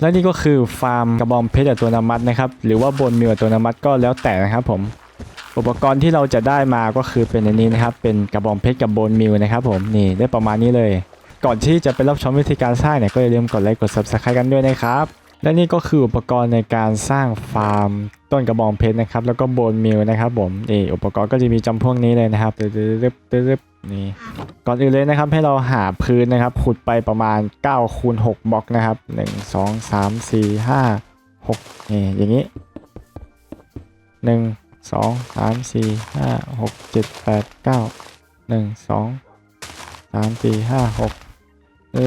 และนี่ก็คือฟาร์มกระบองเพชรอัตโนมัตินะครับหรือว่าบนมิวอัตโนมัติก็แล้วแต่นะครับผมอุปกรณ์ที่เราจะได้มาก็คือเป็นอันนี้นะครับ เป็นกระบองเพชรกับโบนมิวนะครับผมนี่ได้ประมาณนี้เลย ก่อนที่จะไปรับชมวิธีการสร้างเนี่ยก็อย่าลืมกดไลค์กด subscribe กันด้วยนะครับและนี่ก็คืออุปกรณ์ในการสร้างฟาร์มต้นกระบองเพชรนะครับ แล้วก็โบนมิวนะครับผมนี่อุปกรณ์ก็จะมีจำพวกนี้เลยนะครับตึ๊ดตึ๊ดตึ๊ดตึ๊ด นี่ก่อนอื่นเลยนะครับให้เราหาพื้นนะครับ ขุดไปประมาณ9คูณ6บล็อกนะครับ 1 2 3 4 5 6นี่อย่างนี้หนึ่งสองสามสี่ห้าหกเจ็ดแปดเก้าหนึ่งสองสามสี่ห้าหกเอ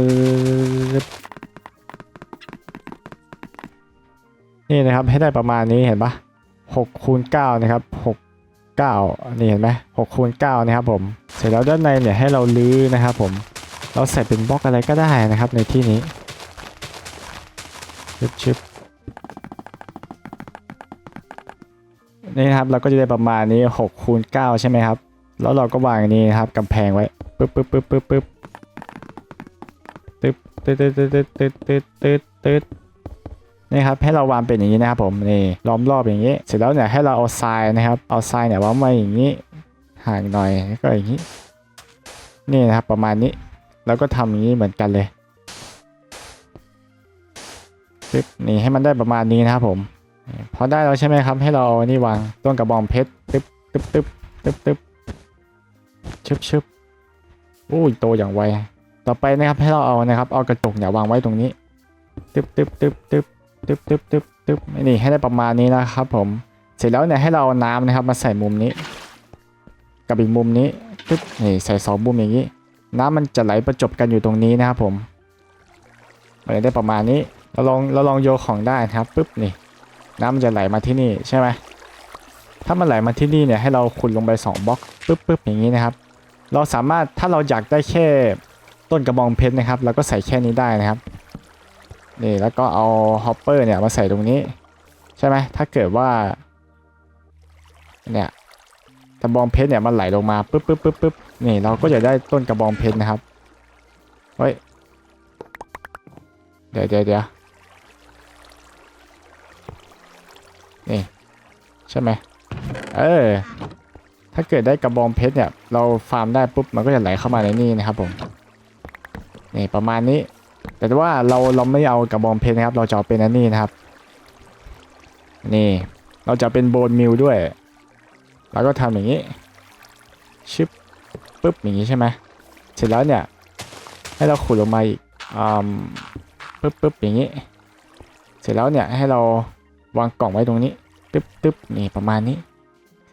นี่นะครับให้ได้ประมาณนี้เห็นปะหกคูณเก้านะครับหกเก้านี่เห็นไหมหกคูณเก้านะครับผม สร็จแล้วด้านในเนี่ยให้เราลื้อนะครับผมเราใส่เป็นบล็อกอะไรก็ได้นะครับในที่นี้ชึบชึบนี่ครับเราก็จะได้ประมาณนี้6คูณ9ใช่ไหมครับ แล้วเราก็วางนี้ครับกำแพงไว้ปึ๊บปึ๊บปึ๊บปึ๊บปึ๊บตึ๊บตึ๊ดตึ๊ดตึ๊ดตึ๊ดตึ๊ดตึ๊ดตึดนี่ครับให้เราวางเป็นอย่างนี้นะครับผมนี่ล้อมรอบอย่างนี้ เสร็จแล้วเนี่ยให้เราเอาทรายนะครับเอาทรายเนี่ยวางไว้อย่างนี้ ห่างหน่อยก็อย่างนี้ นี่นะครับประมาณนี้ แล้วก็ทำอย่างนี้เหมือนกันเลยปึ๊บนี่ให้มันได้ประมาณนี้นะครับผมพอได้แล้วใช่ไหมครับ ให้เราเอานี่วางต้นกระบองเพชรตึ๊บตึ๊บตึ๊บตึ๊บตึ๊บชึบชึบอุ้ยโตอย่างไวต่อไปนะครับให้เราเอานะครับ เอากระจกเนี่ยวางไว้ตรงนี้ตึ๊บตึ๊บตึ๊บตึ๊บตึ๊บตึ๊บตึ๊บตึ๊บนี่ให้ได้ประมาณนี้นะครับผมเสร็จแล้วเนี่ยให้เราเอาน้ำนะครับมาใส่มุมนี้ กับอีกมุมนี้ตึ๊บนี่ใส่สองมุมอย่างนี้ น้ำมันจะไหลประจบกันอยู่ตรงนี้นะครับผมมันจะได้ประมาณนี้เราลองเราลองโยของได้นะครับปึ๊บนี่น้ำมันจะไหลมาที่นี่ใช่ไหมถ้ามันไหลมาที่นี่เนี่ยให้เราขุดลงไป2บล็อกปึ๊บปึ๊บอย่างนี้นะครับ เราสามารถถ้าเราอยากได้แค่ต้นกระบองเพชรนะครับเราก็ใส่แค่นี้ได้นะครับนี่แล้วก็เอาฮอปเปอร์เนี่ยมาใส่ตรงนี้ ใช่ไหมถ้าเกิดว่าเนี่ย กระบองเพชรเนี่ยมันไหลลงมาปึ๊บปึ๊บปึ๊บปึ๊บนี่เราก็จะได้ต้นกระบองเพชรนะครับเฮ้ยเดี๋ยวเดี๋ยวเดี๋ยวนี่ใช่ไหมเออถ้าเกิดได้กระบองเพชรเนี่ยเราฟาร์มได้ปุ๊บมันก็จะไหลเข้ามาในนี่นะครับผมนี่ประมาณนี้ แต่ว่าเราเราไม่เอากระบองเพชรนะครับ เราจะเอาเป็นอันนี้นะครับ นี่เราจะเป็นโบนมิลด้วย แล้วก็ทำอย่างนี้ ชิปปุ๊บอย่างนี้ใช่ไหมเสร็จแล้วเนี่ย ให้เราขุดลงมาอีกอ่าปุ๊บปุ๊บอย่างนี้ เสร็จแล้วเนี่ยให้เราวางกล่องไว้ตรงนี้ตึ๊บตึ๊บนี่ประมาณนี้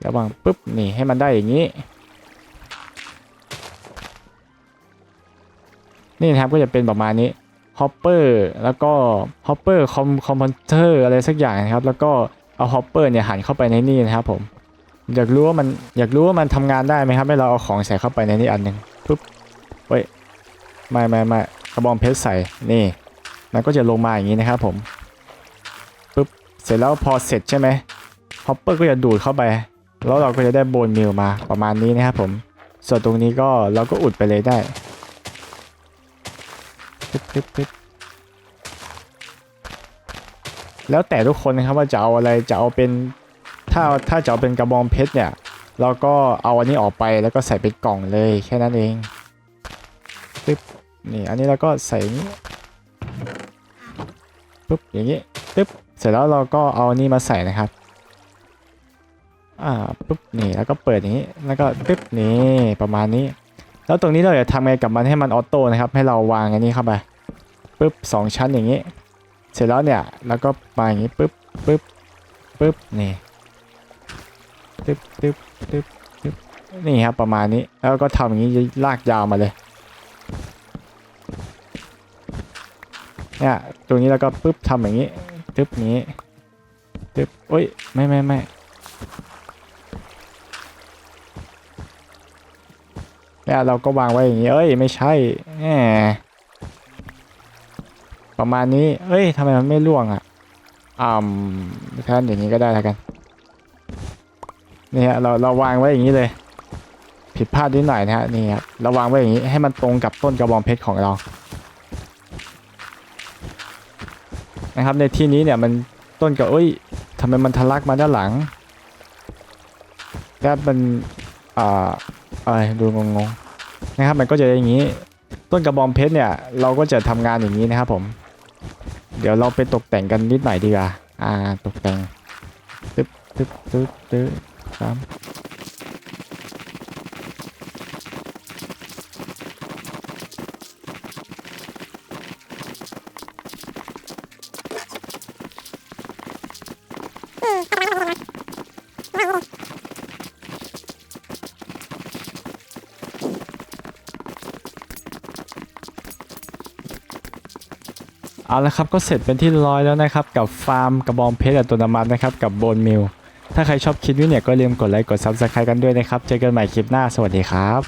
แล้ววางปุ๊บนี่ให้มันได้อย่างนี้ นี่นะครับก็จะเป็นประมาณนี้ฮอปเปอร์แล้วก็ฮอปเปอร์คอมคอมพิวเตอร์อะไรสักอย่างนะครับ แล้วก็เอาฮอปเปอร์เนี่ยหันเข้าไปในนี่นะครับผม อยากรู้ว่ามันอยากรู้ว่ามันทำงานได้ไหมครับให้เราเอาของใส่เข้าไปในนี้อันหนึ่งปุ๊บเฮ้ยไม่ไม่ไม่กระบองเพชรใส่นี่ มันก็จะลงมาอย่างนี้นะครับผมปุ๊บเสร็จแล้วพอเสร็จใช่ไหมฮอปเปอร์ก็จะดูดเข้าไป แล้วเราก็จะได้โบนมิลมาประมาณนี้นะครับผมส่วนตรงนี้ก็เราก็อุดไปเลยได้ปึ๊บปึ๊บปึ๊บแล้วแต่ทุกคนนะครับว่าจะเอาอะไรจะเอาเป็น ถ้าถ้าจะเอาเป็นกระบองเพชรเนี่ยเราก็เอาอันนี้ออกไปแล้วก็ใส่เป็นกล่องเลยแค่นั้นเองปึ๊บนี่อันนี้เราก็ใส่นี้ปึ๊บอย่างนี้ปึ๊บเสร็จแล้วเราก็เอานี่มาใส่นะครับอ่าปุ๊บนี่แล้วก็เปิดอย่างนี้แล้วก็ปึ๊บนี่ประมาณนี้ แล้วตรงนี้เราจะทำไงกับมันให้มันออโต้นะครับ ให้เราวางอันนี้เข้าไปปึ๊บสองชั้นอย่างนี้ เสร็จแล้วเนี่ยแล้วก็มาอย่างนี้ปึ๊บปึ๊บปึ๊บนี่ึ๊บปึ๊บปึ๊บปึ๊บนี่ครับประมาณนี้ แล้วก็ทำอย่างนี้ลากยาวมาเลยเนี่ยตรงนี้แล้วก็ปึ๊บทำอย่างนี้ตึ๊บนี้ตึ๊บโอ้ยไม่ไม่ไม่เนี่ยเราก็วางไว้อย่างนี้เอ้ยไม่ใช่แหมประมาณนี้เอ้ยทำไมมันไม่ร่วงอะอ่าแทนอย่างนี้ก็ได้แล้วกัน เนี่ยเราเราวางไว้อย่างนี้เลย ผิดพลาดนิดหน่อยนะฮะนี่ครับเราวางไว้อย่างนี้ให้มันตรงกับต้นกระบองเพชรของเรานะครับในที่นี้เนี่ยมันต้นกับเอ้ยทำไมมันทะลักมาด้านหลังแล้วมันอ่าอะไรดูงงๆนะครับมันก็จะอย่างนี้ ต้นกระบองเพชรเนี่ยเราก็จะทำงานอย่างนี้นะครับผม เดี๋ยวเราไปตกแต่งกันนิดหน่อยดีกว่าอ่าตกแต่งตึ๊บตึ๊บตึ๊บตึ๊บ ครับเอาละครับก็เสร็จเป็นที่ร้อยแล้วนะครับ กับฟาร์มกระบองเพชรอัตโนมัตินะครับ กับโบนมิล ถ้าใครชอบคลิปนี้เนี่ยก็ลืมกดไลค์กด Subscribe กันด้วยนะครับ เจอกันใหม่คลิปหน้าสวัสดีครับ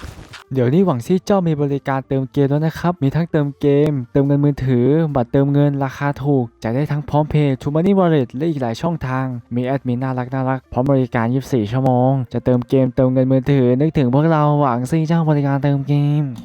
เดี๋ยวนี้หวังซี่เจ้ามีบริการเติมเกมแล้วนะครับ มีทั้งเติมเกม เติมเงินมือถือ บัตรเติมเงินราคาถูกจ่ายได้ทั้งพร้อมเพย์ทูมันนี่วอลเล็ตและอีกหลายช่องทาง มีแอดมินน่ารักน่ารักพร้อมบริการ 24 ชั่วโมง จะเติมเกมเติมเงินมือถือ นึกถึงพวกเราหวังซี่เจ้าบริการเติมเกม